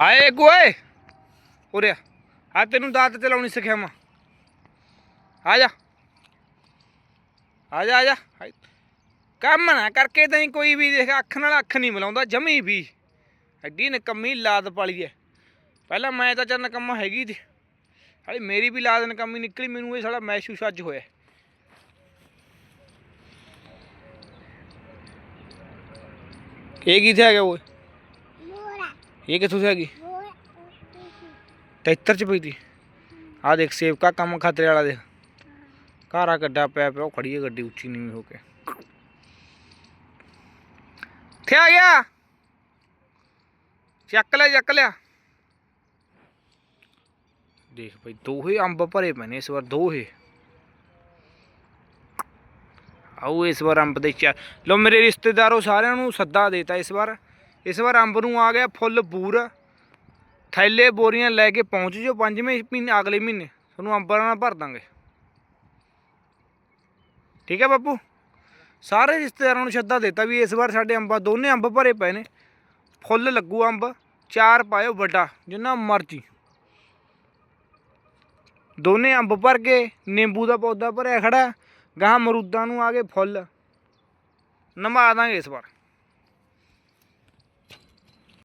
ਆਏ ਗੋਏ ਉਰੇ ਆ ਤੈਨੂੰ ਦਾਤ ਚਲਾਉਣੀ ਸਿੱਖਿਆ ਮੈਂ ਆ ਜਾ। ਆ ਜਾ ਆ ਜਾ। ਕੰਮ ਨਾ ਕਰਕੇ ਤੈਂ ਕੋਈ ਵੀ ਦੇਖ, ਅੱਖ ਨਾਲ ਅੱਖ ਨਹੀਂ ਮਿਲਾਉਂਦਾ, ਜਮੀ ਵੀ। ਐਡੀ ਨਕੰਮੀ ਲਾਦ ਪਾਲੀ ਐ। ਪਹਿਲਾਂ ਮੈਂ ਤਾਂ ਚੱਲ ਨਕੰਮਾ ਹੈਗੀ ਤੇ ਹਾਲੇ ਮੇਰੀ ਵੀ ਲਾਦ ਨਕੰਮੀ ਨਿਕਲੀ, ਮੈਨੂੰ ਇਹ ਸਾਲਾ ਮਹਿਸੂਸ ਅੱਜ ਹੋਇਆ। ਇਹ ਕਿੱਥੇ ਆ ਗਿਆ ਓਏ? ਇਹ ਕਿੱਥੋਂ ਸੇ ਆ ਗਈ? ਟੈਕਟਰ ਚ ਪਈ ਆ ਦੇਖ, ਸੇਵਕਾ ਕੰਮ ਖਤਰੇ ਵਾਲਾ ਦੇਖ। ਘਾਰਾ ਗੱਡਾ ਪਿਆ ਪਿਆ, ਉਹ ਖੜੀ ਹੈ ਗੱਡੀ ਉੱਚੀ ਨੀਵੀਂ ਹੋ ਕੇ। ਕਿੱਥੇ ਆ ਗਿਆ। ਚੱਕ ਲਿਆ ਚੱਕ ਲਿਆ। ਦੇਖ ਭਾਈ ਦੋਹੇ ਅੰਬ ਭਰੇ ਪਏ ਨੇ ਇਸ ਵਾਰ, ਦੋਹੇ। ਆਓ ਇਸ ਵਾਰ ਅੰਬ ਦੇ ਚਾ ਲੋ ਮੇਰੇ ਰਿਸ਼ਤੇਦਾਰੋ ਸਾਰਿਆਂ ਨੂੰ ਸੱਦਾ ਦੇਤਾ ਇਸ ਵਾਰ। ਇਸ ਵਾਰ ਅੰਬ ਨੂੰ ਆ ਗਿਆ ਫੁੱਲ ਬੂਰ। ਥੈਲੇ ਬੋਰੀਆਂ ਲੈ ਕੇ ਪਹੁੰਚ ਜੋ ਪੰਜਵੇਂ ਮਹੀਨੇ, ਅਗਲੇ ਮਹੀਨੇ। ਤੁਹਾਨੂੰ ਅੰਬਾਂ ਨਾਲ ਭਰ ਦਾਂਗੇ। ਠੀਕ ਹੈ ਬਾਪੂ? ਸਾਰੇ ਰਿਸ਼ਤੇਦਾਰਾਂ ਨੂੰ ਸੱਦਾ ਦਿੱਤਾ ਵੀ ਇਸ ਵਾਰ ਸਾਡੇ ਅੰਬਾਂ ਦੋਨੇ ਅੰਬ ਭਰੇ ਪਏ ਨੇ। ਫੁੱਲ ਲੱਗੂ ਅੰਬ, ਚਾਰ ਪਾਇਓ ਵੱਡਾ, ਜਿੰਨਾ ਮਰਜ਼ੀ। ਦੋਨੇ ਅੰਬ ਭਰ ਕੇ ਨਿੰਬੂ ਦਾ ਪੌਦਾ ਭਰਿਆ ਖੜਾ। ਗਾਂ ਮਰੂਦਾਂ ਨੂੰ ਆ ਗਏ ਫੁੱਲ। ਨਮਾ ਦਾਂਗੇ ਇਸ ਵਾਰ।